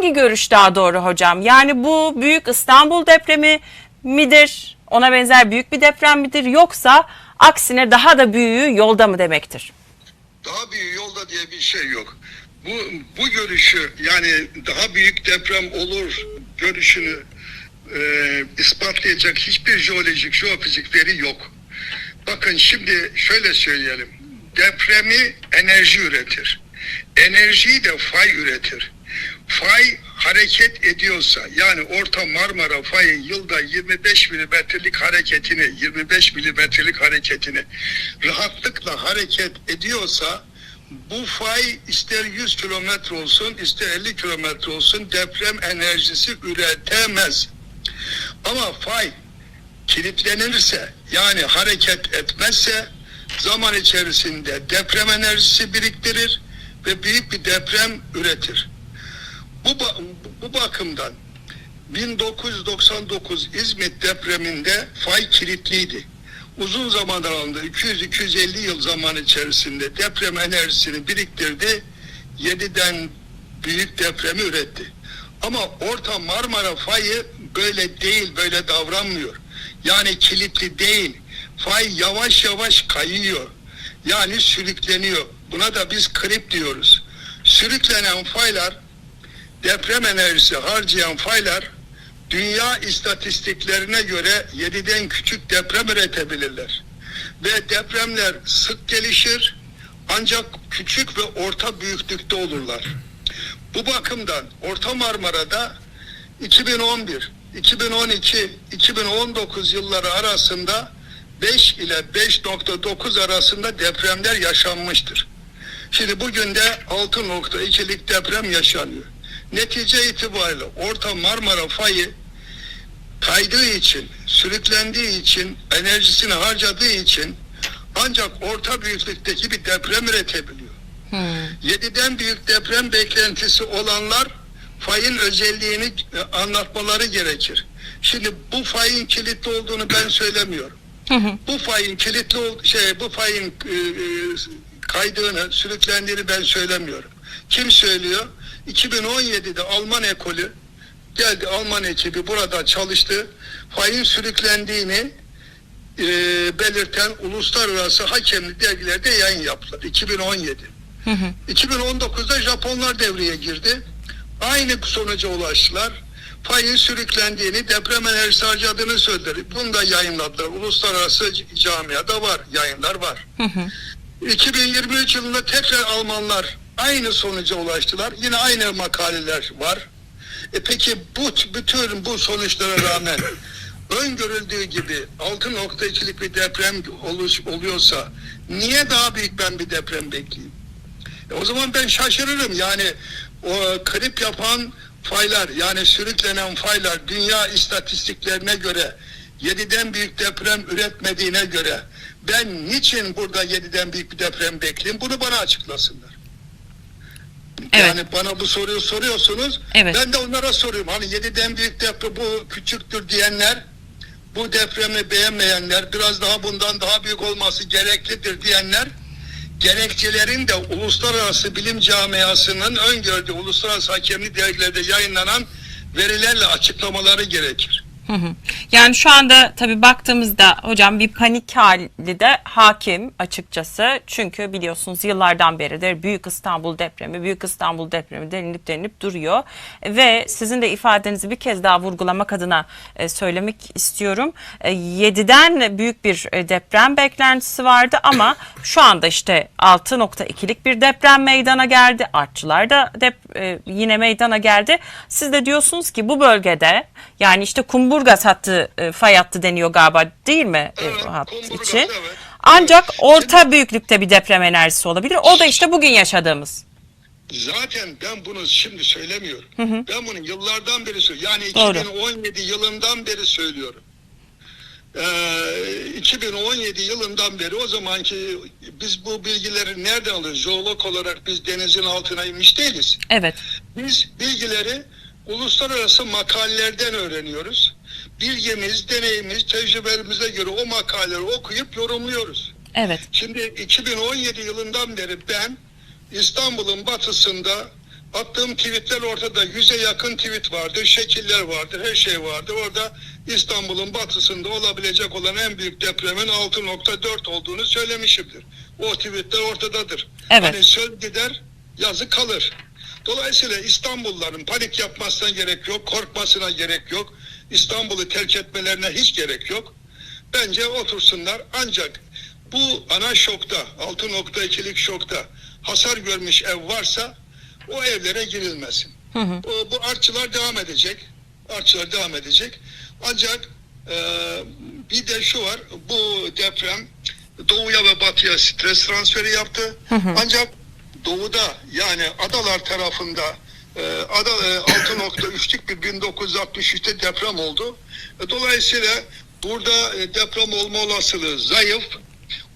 hangi görüş daha doğru hocam? Yani bu büyük İstanbul depremi midir? Ona benzer büyük bir deprem midir? Yoksa aksine daha da büyüğü yolda mı demektir? Daha büyük yolda diye bir şey yok. Bu bu görüşü yani daha büyük deprem olur görüşünü e, ispatlayacak hiçbir jeolojik, jeofizik veri yok. Bakın şimdi şöyle söyleyelim. Depremi enerji üretir. Enerjiyi de fay üretir. Fay hareket ediyorsa yani Orta Marmara fayın yılda 25 milimetrelik hareketini 25 milimetrelik hareketini rahatlıkla hareket ediyorsa bu fay ister 100 kilometre olsun ister 50 kilometre olsun deprem enerjisi üretemez. Ama fay kilitlenirse yani hareket etmezse zaman içerisinde deprem enerjisi biriktirir ve büyük bir deprem üretir. Bu, bu bakımdan 1999 İzmit depreminde fay kilitliydi. Uzun zaman aralığında 200-250 yıl zaman içerisinde deprem enerjisini biriktirdi. 7'den büyük depremi üretti. Ama Orta Marmara fayı böyle değil, böyle davranmıyor. Yani kilitli değil. Fay yavaş yavaş kayıyor. Yani sürükleniyor. Buna da biz krip diyoruz. Sürüklenen faylar deprem enerjisi harcayan faylar dünya istatistiklerine göre 7'den küçük deprem üretebilirler. Ve depremler sık gelişir ancak küçük ve orta büyüklükte olurlar. Bu bakımdan Orta Marmara'da 2011, 2012, 2019 yılları arasında 5 ile 5.9 arasında depremler yaşanmıştır. Şimdi bugün de 6.2'lik deprem yaşanıyor. Netice itibariyle Orta Marmara fayı kaydığı için, sürüklendiği için, enerjisini harcadığı için ancak orta büyüklükteki bir deprem üretebiliyor. 7'den büyük deprem beklentisi olanlar fayın özelliğini e, anlatmaları gerekir. Şimdi bu fayın kilitli olduğunu ben söylemiyorum. Bu fayın kilitli ol, şey bu fayın e, e, kaydığını, sürüklendiğini ben söylemiyorum. Kim söylüyor? 2017'de Alman ekolü geldi Alman ekibi burada çalıştı. Fayın sürüklendiğini e, belirten uluslararası hakemli dergilerde yayın yaptılar. 2017. 2019'da Japonlar devreye girdi. Aynı sonuca ulaştılar. Fayın sürüklendiğini, deprem enerjisi harcadığını söylediler. Bunu da yayınladılar. Uluslararası camiada var, yayınlar var. 2023 yılında tekrar Almanlar aynı sonuca ulaştılar. Yine aynı makaleler var. E peki bu bütün bu sonuçlara rağmen öngörüldüğü gibi 6.2'lik bir deprem oluş, oluyorsa niye daha büyük ben bir deprem bekleyeyim? E o zaman ben şaşırırım. Yani o krip yapan faylar yani sürüklenen faylar dünya istatistiklerine göre 7'den büyük deprem üretmediğine göre ben niçin burada 7'den büyük bir deprem bekleyeyim? Bunu bana açıklasınlar. Evet. Yani bana bu soruyu soruyorsunuz. Evet. Ben de onlara soruyorum. Hani 7'den büyük deprem bu küçüktür diyenler, bu depremi beğenmeyenler, biraz daha bundan daha büyük olması gereklidir diyenler, gerekçelerin de uluslararası bilim camiasının öngördüğü uluslararası hakemli dergilerde yayınlanan verilerle açıklamaları gerekir. Yani şu anda tabii baktığımızda hocam bir panik hali de hakim açıkçası. Çünkü biliyorsunuz yıllardan beridir Büyük İstanbul depremi, Büyük İstanbul depremi denilip denilip duruyor. Ve sizin de ifadenizi bir kez daha vurgulamak adına e, söylemek istiyorum. E, 7'den büyük bir e, deprem beklentisi vardı ama şu anda işte 6.2'lik bir deprem meydana geldi. Artçılar da dep- e, yine meydana geldi. Siz de diyorsunuz ki bu bölgede yani işte Kumburgaz hattı e, fay hattı deniyor galiba değil mi e, Evet, o hat Kumburgaz, için? evet. Ancak Evet. orta büyüklükte bir deprem enerjisi olabilir. O da işte bugün yaşadığımız. Zaten ben bunu şimdi söylemiyorum. Ben bunu yıllardan beri söylüyorum. Yani Doğru. 2017 yılından beri söylüyorum. Ee, 2017 yılından beri o zamanki biz bu bilgileri nereden alıyoruz? Jeolog olarak biz denizin altına inmiş değiliz. Evet. Biz bilgileri uluslararası makalelerden öğreniyoruz. Bilgimiz, deneyimiz, tecrübelerimize göre o makaleleri okuyup yorumluyoruz. Evet. Şimdi 2017 yılından beri ben İstanbul'un batısında Attığım tweetler ortada. Yüze yakın tweet vardır, şekiller vardır, her şey vardır. Orada İstanbul'un batısında olabilecek olan en büyük depremin 6.4 olduğunu söylemişimdir. O tweetler ortadadır. Evet. Hani söz gider, yazı kalır. Dolayısıyla İstanbulluların panik yapmasına gerek yok, korkmasına gerek yok. İstanbul'u terk etmelerine hiç gerek yok. Bence otursunlar ancak bu ana şokta, 6.2'lik şokta hasar görmüş ev varsa o evlere girilmesin. Bu, bu artçılar devam edecek. Artçılar devam edecek. Ancak e, bir de şu var. Bu deprem doğuya ve batıya stres transferi yaptı. Ancak doğuda yani adalar tarafında e, ada e, 6.3'lük bir 1963'te deprem oldu. E, Dolayısıyla burada e, deprem olma olasılığı zayıf.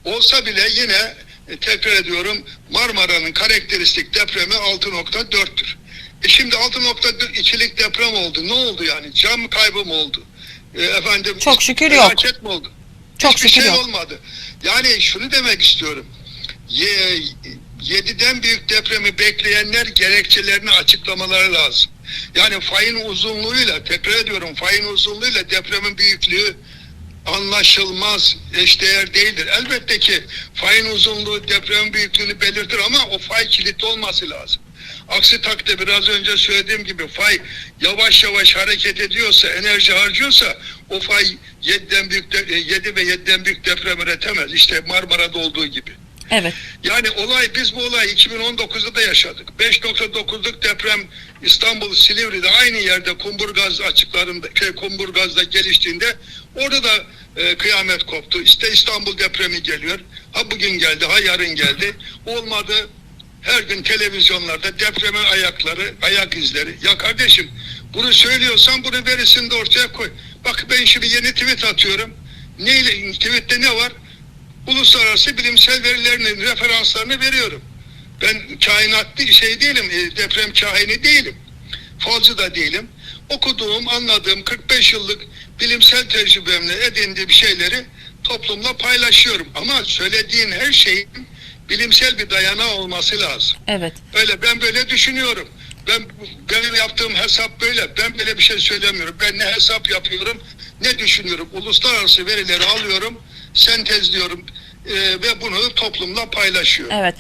Olsa bile yine e, tekrar ediyorum Marmara'nın karakteristik depremi 6.4'tür. E şimdi 6.2'lik deprem oldu. Ne oldu yani? Cam kaybı mı oldu? E, efendim Çok şükür yok. mi oldu? Çok Hiçbir şükür şey yok. olmadı. Yani şunu demek istiyorum. Ye, 7'den büyük depremi bekleyenler gerekçelerini açıklamaları lazım. Yani fayın uzunluğuyla tekrar ediyorum fayın uzunluğuyla depremin büyüklüğü anlaşılmaz, eşdeğer değildir. Elbette ki fayın uzunluğu depremin büyüklüğünü belirtir ama o fay kilitli olması lazım. Aksi takdirde biraz önce söylediğim gibi fay yavaş yavaş hareket ediyorsa, enerji harcıyorsa o fay 7'den büyük de, 7 ve 7'den büyük deprem üretemez. İşte Marmara'da olduğu gibi. Evet. Yani olay biz bu olayı 2019'da da yaşadık. 5.9'luk deprem İstanbul Silivri'de aynı yerde Kumburgaz açıklarında Kumburgaz'da geliştiğinde orada da e, kıyamet koptu. İşte İstanbul depremi geliyor. Ha bugün geldi, ha yarın geldi. Olmadı. Her gün televizyonlarda depremin ayakları, ayak izleri. Ya kardeşim bunu söylüyorsan bunu verisini de ortaya koy. Bak ben şimdi yeni tweet atıyorum. Neyle, tweette ne var? Uluslararası bilimsel verilerinin referanslarını veriyorum. Ben kainat değil- şey değilim, e, deprem kahini değilim. Falcı da değilim. Okuduğum, anladığım 45 yıllık bilimsel tecrübemle edindiğim şeyleri toplumla paylaşıyorum. Ama söylediğin her şeyin bilimsel bir dayanağı olması lazım. Evet. Öyle ben böyle düşünüyorum. Ben benim yaptığım hesap böyle. Ben böyle bir şey söylemiyorum. Ben ne hesap yapıyorum, ne düşünüyorum. Uluslararası verileri alıyorum, sentezliyorum e, ve bunu toplumla paylaşıyorum. Evet.